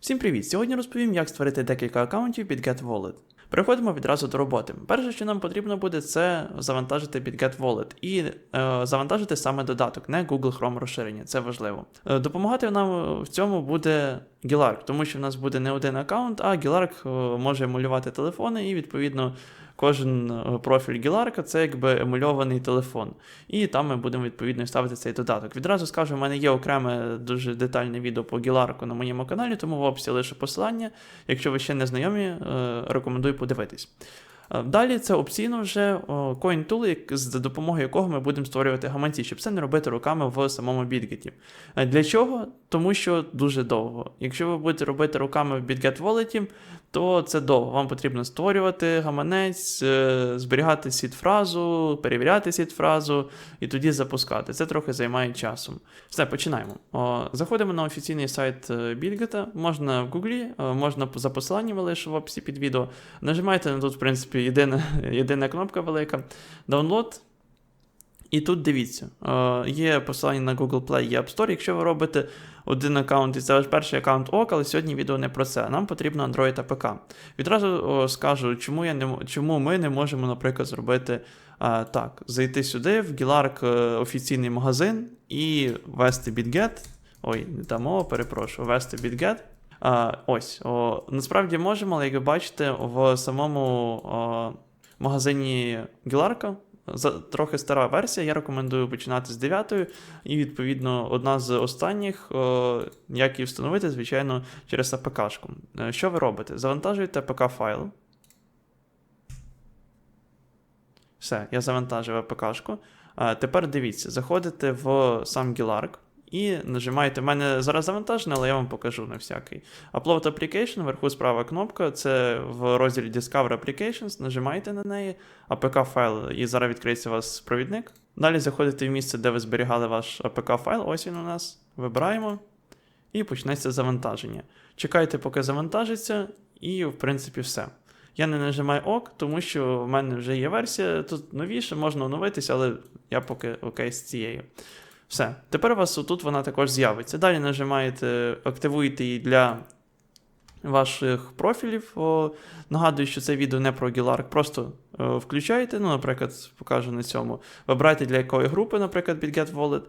Всім привіт! Сьогодні розповім, як створити декілька аккаунтів під GetWallet. Переходимо відразу до роботи. Перше, що нам потрібно буде, це завантажити під GetWallet і е, завантажити саме додаток, не Google Chrome розширення. Це важливо. Е, допомагати нам в цьому буде Gilark, тому що в нас буде не один аккаунт, а Gilark е, може емулювати телефони, і відповідно кожен е, профіль Гіларка це якби емульований телефон. І там ми будемо відповідно ставити цей додаток. Відразу скажу, в мене є окреме дуже детальне відео по Гіларку на моєму каналі, тому в описі лише посилання. Якщо ви ще не знайомі, е, рекомендую подивитись. Е, Далі це опційно вже о, CoinTool, за допомогою якого ми будемо створювати гаманці, щоб це не робити руками в самому. Е, Для чого? Тому що дуже довго. Якщо ви будете робити руками в BitGet Wallet, то це довго. Вам потрібно створювати гаманець, е, зберігати сід-фразу, перевіряти сід-фразу і тоді запускати. Це трохи займає часом. Все, починаємо. Заходимо на офіційний сайт е, BitGet, можна в е, можна за посиланням лише в описі під відео. Нажимаєте на тут, в принципі, єдина, єдина кнопка велика. Download. І тут дивіться, е, є посилання на Google Play і App Store. Якщо ви робите один аккаунт і це ваш перший аккаунт ок, але сьогодні відео не про це. Нам потрібно Android APK. Відразу скажу, чому, я не, чому ми не можемо, наприклад, зробити е, так: зайти сюди, в Gilark е, офіційний магазин і ввести BitGet. Ой, не та мова, перепрошую, ввести BitGet. А, ось, о, насправді можемо, але як ви бачите, в самому о, магазині Гіларка за, трохи стара версія. Я рекомендую починати з 9 і, відповідно, одна з останніх, о, як її встановити, звичайно, через АПК-шку. Е, Що ви робите? Завантажуєте АПК-файл. Все, я завантажив АПК-шку. А, тепер дивіться, заходите в сам Гіларк і нажимаєте. У мене зараз завантажене, але я вам покажу на всякий. Upload Application, вверху справа кнопка, це в розділі Discover Applications. Нажимаєте на неї, APK файл, і зараз відкриється у вас провідник. Далі заходите в місце, де ви зберігали ваш APK файл. Ось він у нас. Вибираємо. І почнеться завантаження. Чекайте, поки завантажиться, і, в принципі, все. Я не нажимаю ок, тому що в мене вже є версія, тут новіше, можна оновитися, але я поки окей з цією. Все. Тепер у вас тут вона також з'явиться. Далі нажимаєте, активуєте її для ваших профілів. О, нагадую, що це відео не про Гіларк. просто о, включаєте, ну, наприклад, покажу на цьому. Вибирайте для якої групи, наприклад, під Get Wallet.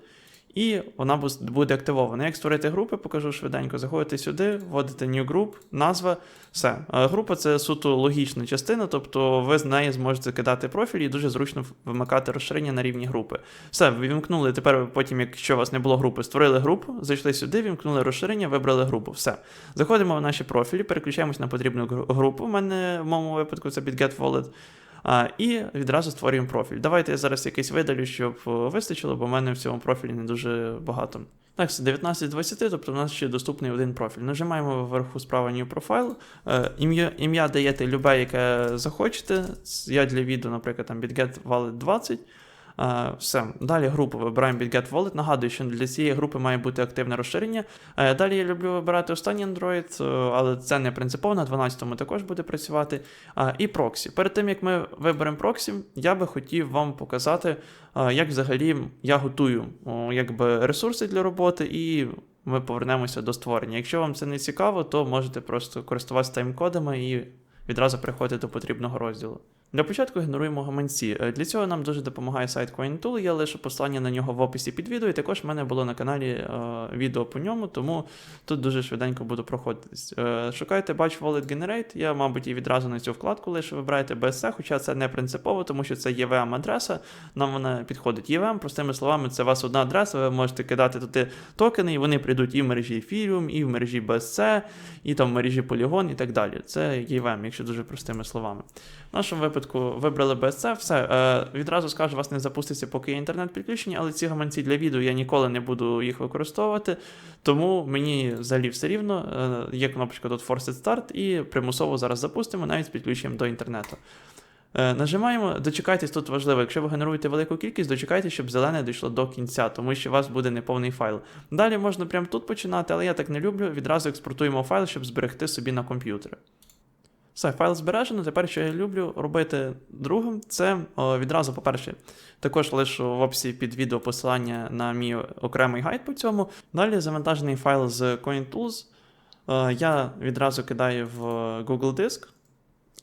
І вона буде активована. Як створити групи, покажу швиденько. Заходите сюди, вводите New Group, назва, все. Е, Група це суто логічна частина, тобто ви з неї зможете кидати профіль і дуже зручно вимикати розширення на рівні групи. Все, ви вімкнули. Тепер потім, якщо у вас не було групи, створили групу, зайшли сюди, вімкнули розширення, вибрали групу. Все. Заходимо в наші профілі, переключаємось на потрібну групу. У мене в моєму випадку це Get Wallet. І відразу створюємо профіль. Давайте я зараз якийсь видалю, щоб е, вистачило, бо в мене в цьому профілі не дуже багато. Так, це 19 з 20, тобто в нас ще доступний один профіль. Нажимаємо вверху справа New Profile. Е, ім'я даєте любе, яке захочете. Я для відео, наприклад, там BitGet Wallet 20. Е, все. Далі групу вибираємо BitGet Wallet. Нагадую, що для цієї групи має бути активне розширення. Е, Далі я люблю вибирати останній Android, е, але це не принципово, на 12-му також буде працювати. І проксі. Перед тим як ми виберемо проксі, я би хотів вам показати, як взагалі я готую якби, ресурси для роботи, і ми повернемося до створення. Якщо вам це не цікаво, то можете просто користуватися тайм-кодами і відразу переходити до потрібного розділу. Для початку генеруємо гаманці. Е, Для цього нам дуже допомагає сайт CoinTool, я лише послання на нього в описі під відео, і також в мене було на каналі е, відео по ньому, тому тут дуже швиденько буду проходитись. Е, шукайте Batch Wallet Generate, я, мабуть, і відразу на цю вкладку лише вибираєте BSC, хоча це не принципово, тому що це EVM адреса, нам вона підходить. EVM, простими словами, це у вас одна адреса, ви можете кидати туди токени, і вони прийдуть і в мережі Ethereum, і в мережі BSC, і там в мережі Polygon, і так далі. Це EVM, якщо дуже простими словами. В нашому випадку вибрали BSC, все. Е, відразу скажу, у вас не запуститься, поки є інтернет підключення, але ці гаманці для відео я ніколи не буду їх використовувати. Тому мені взагалі все рівно. Е, Є кнопочка тут Forced Start і примусово зараз запустимо навіть з підключенням до інтернету. Е, Нажимаємо, дочекайтесь, тут важливо, якщо ви генеруєте велику кількість, дочекайтесь, щоб зелене дійшло до кінця, тому що у вас буде неповний файл. Далі можна прямо тут починати, але я так не люблю. Відразу експортуємо файл, щоб зберегти собі на комп'ютері. Все, файл збережено. Тепер, що я люблю робити другим, це о, відразу, по-перше, також лишу в описі під відео посилання на мій окремий гайд по цьому. Далі завантажений файл з CoinTools. Е, Я відразу кидаю в Google Диск,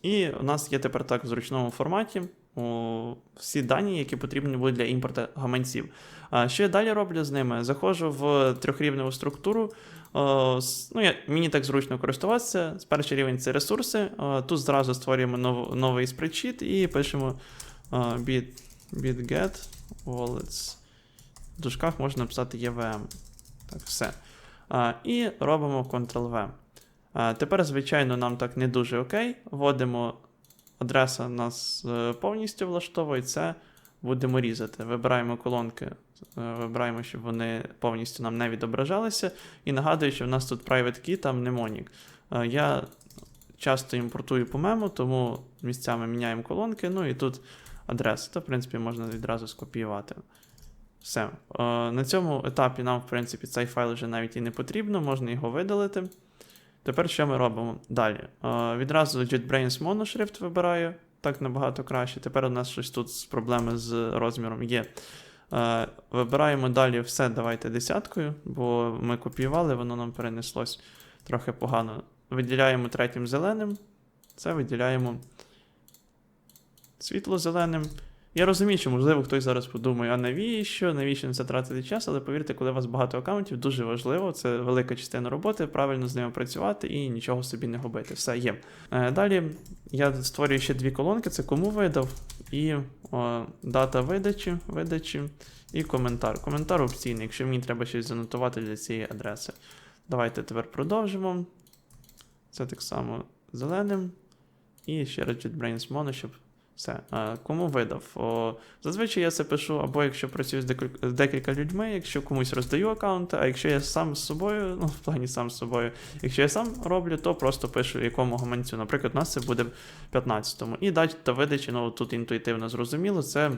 і у нас є тепер так в зручному форматі о, всі дані, які потрібні будуть для імпорту гаманців. А що я далі роблю з ними? Заходжу в трьохрівневу структуру. Ну, я, мені так зручно користуватися. Перший рівень це ресурси. Тут зразу створюємо нов, новий спредшіт і пишемо bit, bitget wallets. В дужках можна написати EVM. Так, все. І робимо Ctrl-V. Тепер, звичайно, нам так не дуже окей. Вводимо адреса нас е, повністю влаштовує, це будемо різати. Вибираємо колонки, е, вибираємо, щоб вони повністю нам не відображалися. І нагадую, що в нас тут private key, там mnemonic. Е, Я часто імпортую по мему, тому місцями міняємо колонки, ну і тут адреса. То, в принципі, можна відразу скопіювати. Все. Е, На цьому етапі нам, в принципі, цей файл вже навіть і не потрібно, можна його видалити. Тепер що ми робимо? Далі. Відразу JetBrains моношрифт вибираю, так набагато краще. Тепер у нас щось тут з проблеми з розміром є. Е, Вибираємо далі все, давайте десяткою, бо ми копіювали, воно нам перенеслось трохи погано. Виділяємо третім зеленим. Це виділяємо світло-зеленим. Я розумію, що, можливо, хтось зараз подумає, а навіщо, навіщо на це тратити час, але повірте, коли у вас багато аккаунтів, дуже важливо, це велика частина роботи, правильно з ними працювати і нічого собі не губити. Все є. Е, Далі я створюю ще дві колонки: це кому видав, і о, дата видачі, видачі, і коментар. Коментар опційний, якщо мені треба щось занотувати для цієї адреси. Давайте тепер продовжимо. Це так само зеленим. І ще раз JetBrains Mono, щоб все. А, кому видав? О, зазвичай я це пишу, або якщо працюю з декілька, декілька людьми, якщо комусь роздаю аккаунти, а якщо я сам з собою, ну, в плані сам з собою, якщо я сам роблю, то просто пишу якому гаманцю. Наприклад, у нас це буде в 15-му. І дата видачі, ну тут інтуїтивно зрозуміло, це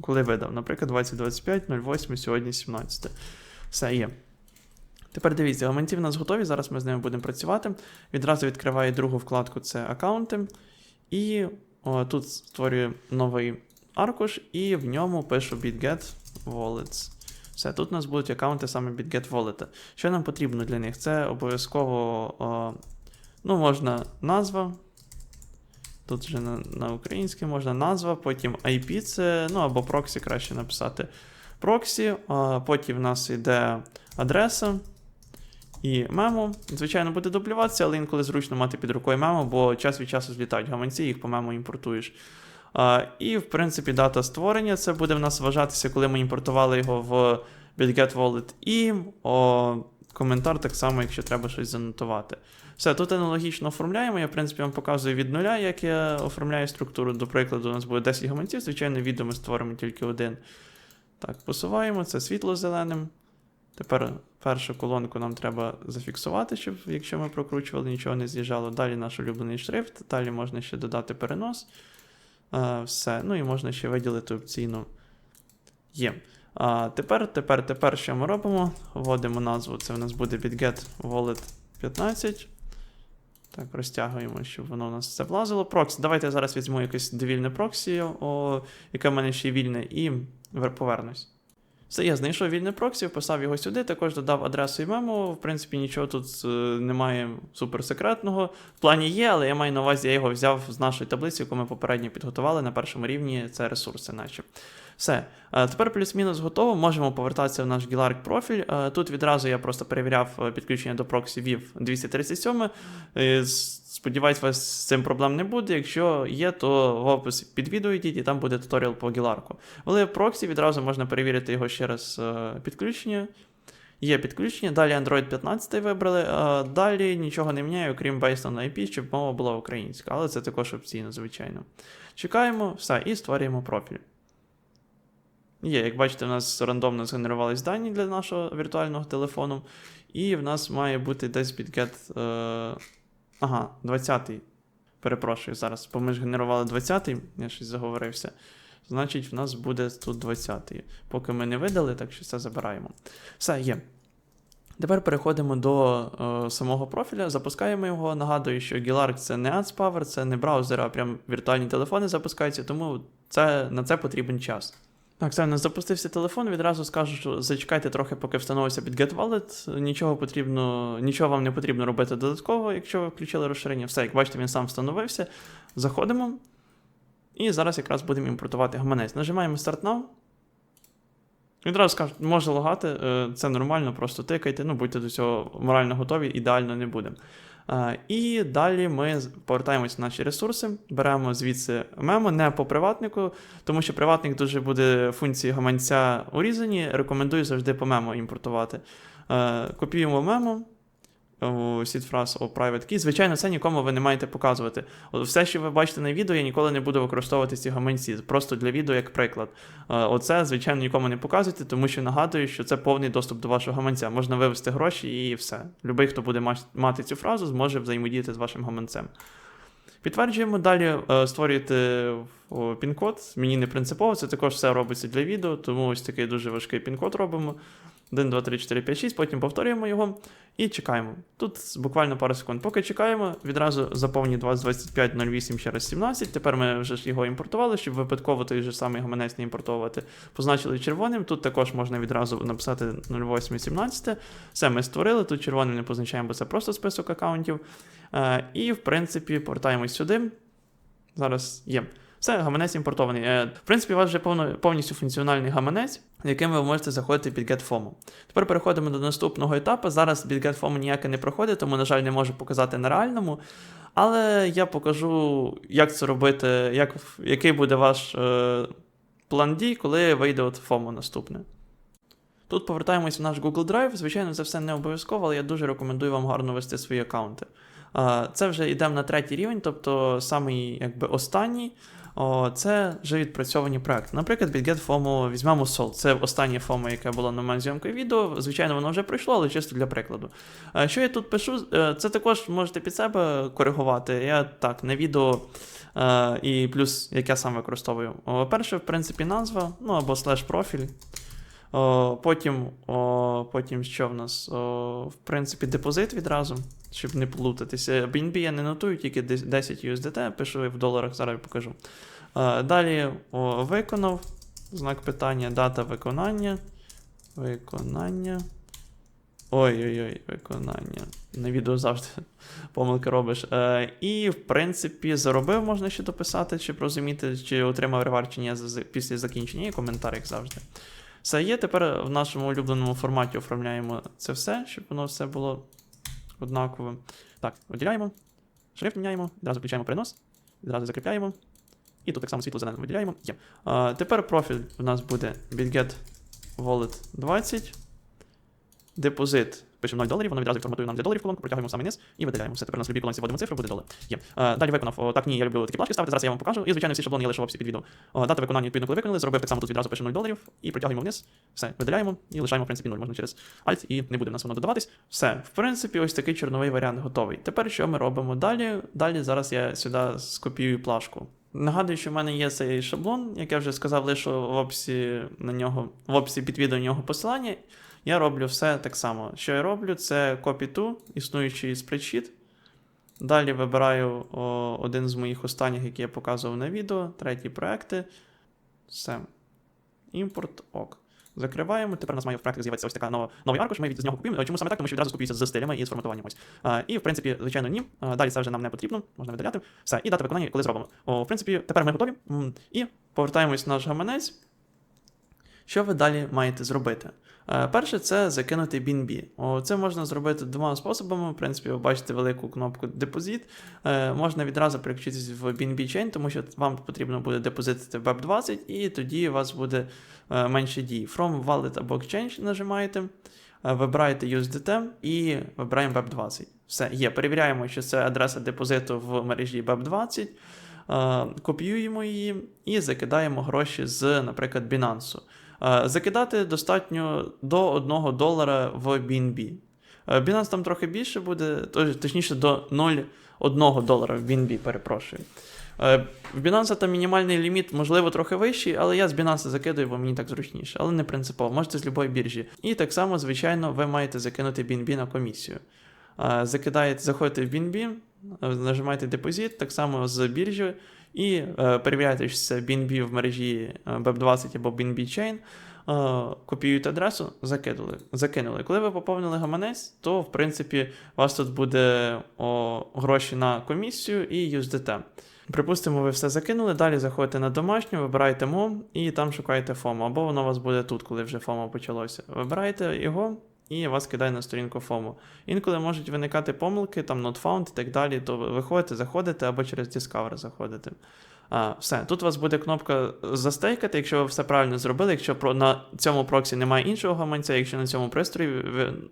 коли видав. Наприклад, 2025, 08, сьогодні 17. Все є. Тепер дивіться, гаманці в нас готові. Зараз ми з ними будемо працювати. Відразу відкриваю другу вкладку це аккаунти. І тут створюю новий аркуш, і в ньому пишу BitGet Wallets. Все, тут у нас будуть аккаунти саме BitGet Wallet. Що нам потрібно для них? Це обов'язково, ну, можна назва. Тут вже на, на українській можна назва, потім IP це, ну або проксі краще написати. Проксі, потім в нас йде адреса і мемо. Звичайно, буде дублюватися, але інколи зручно мати під рукою мемо, бо час від часу злітають гаманці, їх по мемо імпортуєш. А, і, в принципі, дата створення це буде в нас вважатися, коли ми імпортували його в BitGet Wallet. І о, коментар так само, якщо треба щось занотувати. Все, тут аналогічно оформляємо. Я, в принципі, вам показую від нуля, як я оформляю структуру. До прикладу, у нас буде 10 гаманців, звичайно, відео ми створимо тільки один. Так, посуваємо це світло-зеленим. Тепер першу колонку нам треба зафіксувати, щоб якщо ми прокручували, нічого не з'їжджало. Далі наш улюблений шрифт, далі можна ще додати перенос. Е, все. Ну і можна ще виділити опційну є. А тепер, тепер, тепер, що ми робимо? Вводимо назву. Це у нас буде BitGet Wallet 15. Так, розтягуємо, щоб воно у нас все влазило. Проксі. Давайте я зараз візьму якесь довільне проксі, яке в мене ще вільне, і повернусь. Все, я знайшов вільне проксі, вписав його сюди, також додав адресу і мему. В принципі, нічого тут е, немає суперсекретного. В плані є, але я маю на увазі, я його взяв з нашої таблиці, яку ми попередньо підготували на першому рівні. Це ресурси наші. Все. Е, Тепер плюс-мінус готово. Можемо повертатися в наш Gilarc профіль. Е, Тут відразу я просто перевіряв е, підключення до проксі VIV 237. Е, Сподіваюсь, вас з цим проблем не буде. Якщо є, то в опис під відео йдіть, і там буде туторіал по Gilarc. Але проксі відразу можна перевірити його ще раз підключення. Є підключення, далі Android 15 вибрали, далі нічого не міняю, окрім Based on IP, щоб мова була українська, але це також опційно, звичайно. Чекаємо, все, і створюємо профіль. Є, як бачите, у нас рандомно згенерувались дані для нашого віртуального телефону, і в нас має бути десь BitGet. Е... Ага, 20-й. Перепрошую зараз, бо ми ж генерували 20-й, я щось заговорився. Значить, в нас буде тут 20-й. Поки ми не видали, так що це забираємо. Все, є. Тепер переходимо до е, самого профіля, запускаємо його. Нагадую, що Gilarc це не AdsPower, це не браузер, а прям віртуальні телефони запускаються, тому це, на це потрібен час. Так, це нас запустився телефон. Відразу скажу, що зачекайте трохи, поки встановиться під GetWallet. Нічого потрібно, нічого вам не потрібно робити додатково, якщо ви включили розширення. Все, як бачите, він сам встановився. Заходимо. І зараз якраз будемо імпортувати гаманець. Нажимаємо Start Now. Відразу скажу, може лагати, е, це нормально, просто тикайте, ну будьте до цього морально готові, ідеально не буде. І далі ми повертаємось в наші ресурси, беремо звідси мемо, не по приватнику, тому що приватник дуже буде функції гаманця урізані. Рекомендую завжди по мемо імпортувати. Е, Копіюємо мемо. Seed phrase о private key. Звичайно, це нікому ви не маєте показувати. От Все, що ви бачите на відео, я ніколи не буду використовувати ці гаманці. Просто для відео як приклад. Е, Оце, звичайно, нікому не показуйте, тому що нагадую, що це повний доступ до вашого гаманця. Можна вивести гроші і все. Любий, хто буде мати цю фразу, зможе взаємодіяти з вашим гаманцем. Підтверджуємо, далі е, створюєте пін-код. Мені не принципово, це також все робиться для відео, тому ось такий дуже важкий пін-код робимо. 1, 2, 3, 4, 5, 6, потім повторюємо його і чекаємо. Тут буквально пару секунд. Поки чекаємо, відразу заповні 2025 08 ще раз 17. Тепер ми вже ж його імпортували, щоб випадково той же самий гаманець не імпортовувати. Позначили червоним. Тут також можна відразу написати 08 17. Все ми створили. Тут червоним не позначаємо, бо це просто список аккаунтів. Е, і, в принципі, повертаємось сюди. Зараз є. Все, гаманець імпортований. Е, В принципі, у вас вже повністю функціональний гаманець, яким ви можете заходити під GetFOMO. Тепер переходимо до наступного етапу. Зараз під GetFOMO ніяке не проходить, тому, на жаль, не можу показати на реальному. Але я покажу, як це робити, як, який буде ваш е, план дій, коли вийде от FOMO наступне. Тут повертаємось в наш Google Drive. Звичайно, це все не обов'язково, але я дуже рекомендую вам гарно вести свої аккаунти. Це вже йдемо на третій рівень, тобто самий якби останній. О, це вже відпрацьовані проекти. Наприклад, від GetFOMO візьмемо Sol. Це останнє FOMO, яке було на момент зйомки відео. Звичайно, воно вже пройшло, але чисто для прикладу. Що я тут пишу? Е, Це також можете під себе коригувати. Я так, на відео. е, І плюс, як я сам використовую. Перше, в принципі, назва, ну або слеш профіль. О, потім, о, потім що в нас? О, в принципі, депозит відразу, щоб не плутатися. BNB я не нотую, тільки 10 USDT, пишу в доларах, зараз покажу. Е, Далі виконав. Знак питання, дата виконання. Виконання. Ой-ой-ой, виконання. На відео завжди помилки робиш. Е, і, в принципі, заробив, можна ще дописати, щоб розуміти, чи отримав ревар, чи ні з- з- після закінчення, і коментар, як завжди. Все є. Тепер в нашому улюбленому форматі оформляємо це все, щоб воно все було однаковим. Так, виділяємо, шрифт міняємо, відразу включаємо перенос, відразу закріпляємо. І тут так само світло зеленим виділяємо. Є. А, тепер профіль у нас буде bitget wallet 20. Депозит. Пишемо 0 доларів, воно відразу форматує нам для доларів колонку, протягуємо в низ і видаляємо. Все, тепер у нас в любій колонці вводимо цифру, буде долар. Є. Е, далі виконав. О, так, ні, я люблю такі плашки ставити, зараз я вам покажу. І, звичайно, всі шаблони я лише в описі під відео. Дата виконання, відповідно, коли виконали, зробив так само тут відразу пишемо 0 доларів і протягуємо вниз. Все, видаляємо і лишаємо, в принципі, 0. Можна через Alt і не буде в нас воно додаватись. Все, в принципі, ось такий чорновий варіант готовий. Тепер що ми робимо далі? Далі зараз я сюди скопіюю плашку. Нагадую, що в мене є цей шаблон, як я вже сказав, лише в описі на нього, в описі під відео нього посилання. Я роблю все так само. Що я роблю, це copy to, існуючий спредшіт. Далі вибираю о, один з моїх останніх, які я показував на відео, треті проекти. Все. Імпорт ок. Закриваємо. Тепер у нас має в проекті з'явитися ось така нова, новий аркуш. Ми від з нього купуємо. Чому саме так? Тому що відразу копіюється з стилями і з форматуванням. Ось. А, і в принципі, звичайно, ні. А, далі це вже нам не потрібно, можна видаляти. Все, і дата виконання, коли зробимо. О, в принципі, тепер ми готові. І повертаємось в наш гаманець. Що ви далі маєте зробити? Е, Перше, це закинути BNB. Це можна зробити двома способами. В принципі, ви бачите велику кнопку депозит. Е, Можна відразу переключитись в BNB Chain, тому що вам потрібно буде депозитити BEP20, і тоді у вас буде е, менше дій. From Wallet або Exchange нажимаєте, вибираєте USDT і вибираємо BEP20. Все, є. Перевіряємо, що це адреса депозиту в мережі BEP20. Е, Копіюємо її і закидаємо гроші з, наприклад, Binance. Е, Закидати достатньо до 1 долара в BNB. Е, Binance там трохи більше буде, точніше до 0,1 долара в BNB, перепрошую. Е, В Binance там мінімальний ліміт, можливо, трохи вищий, але я з Binance закидую, бо мені так зручніше, але не принципово. Можете з будь-якої біржі. І так само, звичайно, ви маєте закинути BNB на комісію. Закидаєте, заходите в BNB, е, нажимаєте депозит, так само з біржі, і е, перевіряєте, що це BNB в мережі е, BEP20 або BNB Chain. Копіюєте адресу, закинули. закинули. Коли ви поповнили гаманець, то в принципі у вас тут буде о, гроші на комісію і USDT. Припустимо, ви все закинули, далі заходите на домашню, вибираєте MOM і там шукаєте FOMO, або воно у вас буде тут, коли вже FOMO почалося. Вибираєте його і вас кидає на сторінку FOMO. Інколи можуть виникати помилки, там not found і так далі, то виходите, заходите або через Discover заходите. А, все, тут у вас буде кнопка застейкати, якщо ви все правильно зробили, якщо на цьому проксі немає іншого гаманця, якщо на цьому пристрої,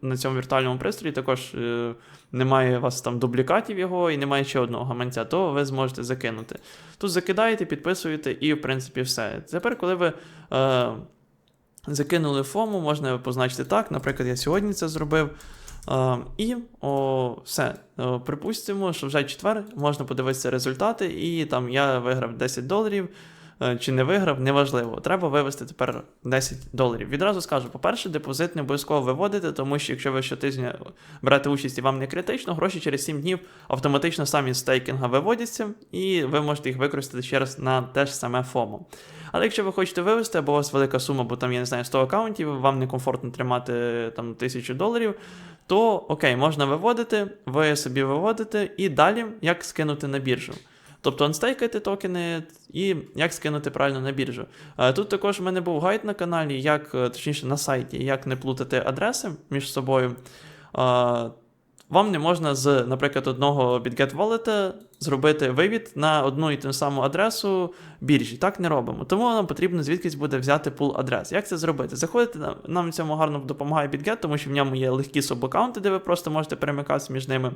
на цьому віртуальному пристрої також е, немає у вас там дублікатів його і немає ще одного гаманця, то ви зможете закинути. Тут закидаєте, підписуєте і, в принципі, все. Тепер, коли ви е, закинули фому, можна позначити так. Наприклад, я сьогодні це зробив. І о, все. Припустимо, що вже четвер можна подивитися результати, і там я виграв 10 доларів. Е, Чи не виграв, неважливо. Треба вивести тепер 10 доларів. Відразу скажу: по-перше, депозит не обов'язково виводити, тому що якщо ви щотижня берете участь і вам не критично, гроші через 7 днів автоматично самі з стейкінга виводяться, і ви можете їх використати ще раз на те ж саме FOMO. Але якщо ви хочете вивести, або у вас велика сума, бо там, я не знаю, 100 аккаунтів, вам некомфортно тримати там 1000 доларів, то окей, можна виводити, ви собі виводите, і далі як скинути на біржу. Тобто анстейкайте токени і як скинути правильно на біржу. Е, Тут також в мене був гайд на каналі, як, е, точніше на сайті, як не плутати адреси між собою. Вам не можна з, наприклад, одного BitGet Wallet зробити вивід на одну і ту саму адресу біржі. Так не робимо. Тому нам потрібно звідкись буде взяти пул адрес. Як це зробити? Заходите, нам- в цьому гарно допомагає BitGet, тому що в ньому є легкі субаккаунти, де ви просто можете перемикатися між ними.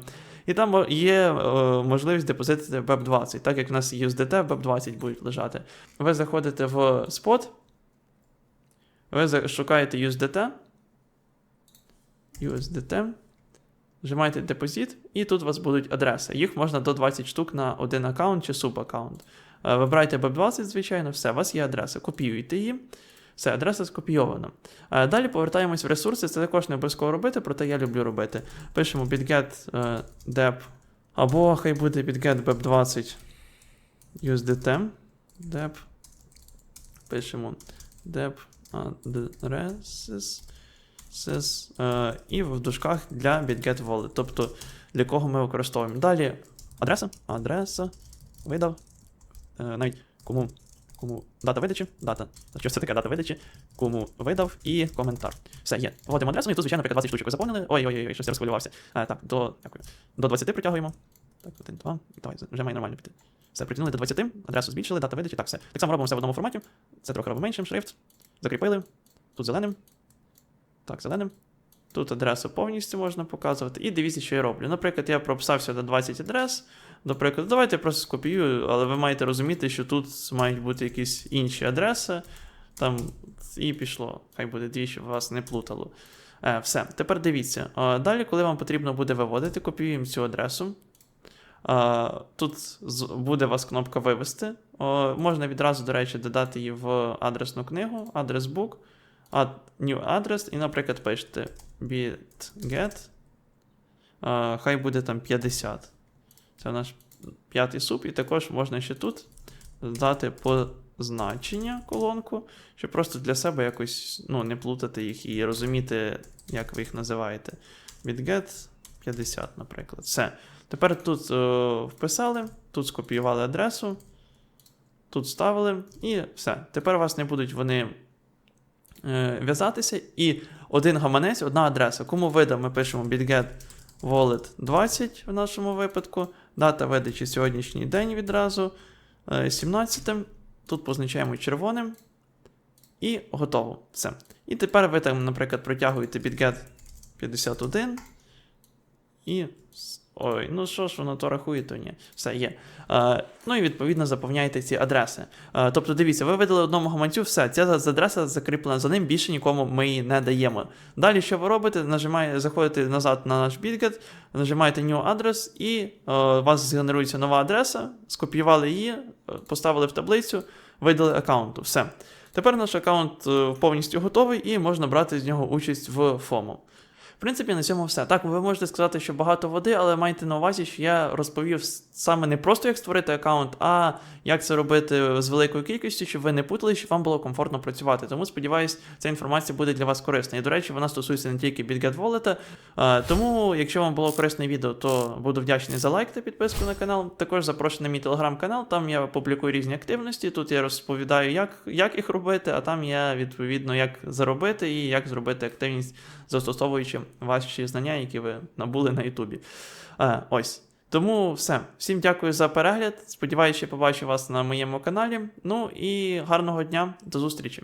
І там є е, можливість депозитити BEP20, так як в нас USDT, BEP20 будуть лежати. Ви заходите в спот, ви шукаєте USDT. USDT. Нажимаєте депозит, і тут у вас будуть адреси. Їх можна до 20 штук на один аккаунт чи субаккаунт. Е, Вибирайте BEP20, звичайно, все, у вас є адреса. Копіюєте її. Все, адреса скопійована. Е, Далі повертаємось в ресурси. Це також не обов'язково робити, проте я люблю робити. Пишемо bitget е, dep, або хай буде bitget bep20 USDT. Dep. Пишемо dep addresses. Sys, е, і в дужках для bitget wallet, тобто для кого ми використовуємо. Далі адреса, адреса, видав. Е, навіть кому, кому дата видачі, дата. Що це таке дата видачі, кому видав і коментар. Все, є. Вводимо адресу, і тут, звичайно, наприклад, 20 штучок ви заповнили. Ой-ой-ой, щось я розхвилювався. Е, так, до, дякую. До 20 притягуємо. Так, один, два, і давай, вже має нормально піти. Все, притягнули до 20, адресу збільшили, дата видачі, так, все. Так само робимо все в одному форматі. Це трохи робимо меншим, шрифт. Закріпили. Тут зеленим. Так, зеленим. Тут адресу повністю можна показувати. І дивіться, що я роблю. Наприклад, я прописав сюди 20 адрес. Наприклад, давайте я просто скопіюю, але ви маєте розуміти, що тут мають бути якісь інші адреси. Там і пішло. Хай буде дві, щоб вас не плутало. Е, все, тепер дивіться. Е, далі, коли вам потрібно буде виводити, копіюємо цю адресу. Е, тут буде вас кнопка вивести. Е, можна відразу, до речі, додати її в адресну книгу, адрес book, add new address, і, наприклад, пишете bitget. Хай буде там 50. Це наш п'ятий суп, і також можна ще тут дати позначення колонку, щоб просто для себе якось ну, не плутати їх і розуміти, як ви їх називаєте. Bitget 50, наприклад. Все. Тепер тут е, вписали, тут скопіювали адресу, тут вставили, і все. Тепер у вас не будуть вони в'язатися. І один гаманець, одна адреса. Кому видав, ми пишемо bitget wallet 20 в нашому випадку. Дата видачі сьогоднішній день відразу. е, 17. Тут позначаємо червоним. І готово. Все. І тепер ви там, наприклад, протягуєте bitget 51. І. Ой, ну що ж воно то рахує, то ні. Все є. Е, ну і відповідно заповняєте ці адреси. Е, тобто, дивіться, ви видали одному гаманцю, все, ця адреса закріплена за ним, більше нікому ми її не даємо. Далі, що ви робите? Нажимаєте, заходите назад на наш BitGet, нажимаєте New Address, і е, у вас згенерується нова адреса, скопіювали її, е, поставили в таблицю, видали аккаунту. Все. Тепер наш аккаунт е, повністю готовий і можна брати з нього участь в FOMO. В принципі, на цьому все. Так, ви можете сказати, що багато води, але майте на увазі, що я розповів саме не просто як створити аккаунт, а як це робити з великою кількістю, щоб ви не путали, щоб вам було комфортно працювати. Тому сподіваюсь, ця інформація буде для вас корисна. І до речі, вона стосується не тільки BitGet Wallet. Тому, якщо вам було корисне відео, то буду вдячний за лайк та підписку на канал. Також запрошую на мій телеграм-канал, там я публікую різні активності. Тут я розповідаю, як, як їх робити, а там я відповідно як заробити і як зробити активність, застосовуючи ваші знання, які ви набули на Ютубі. Е, Ось. Тому все. Всім дякую за перегляд. Сподіваюся, побачу вас на моєму каналі. Ну і гарного дня, до зустрічі!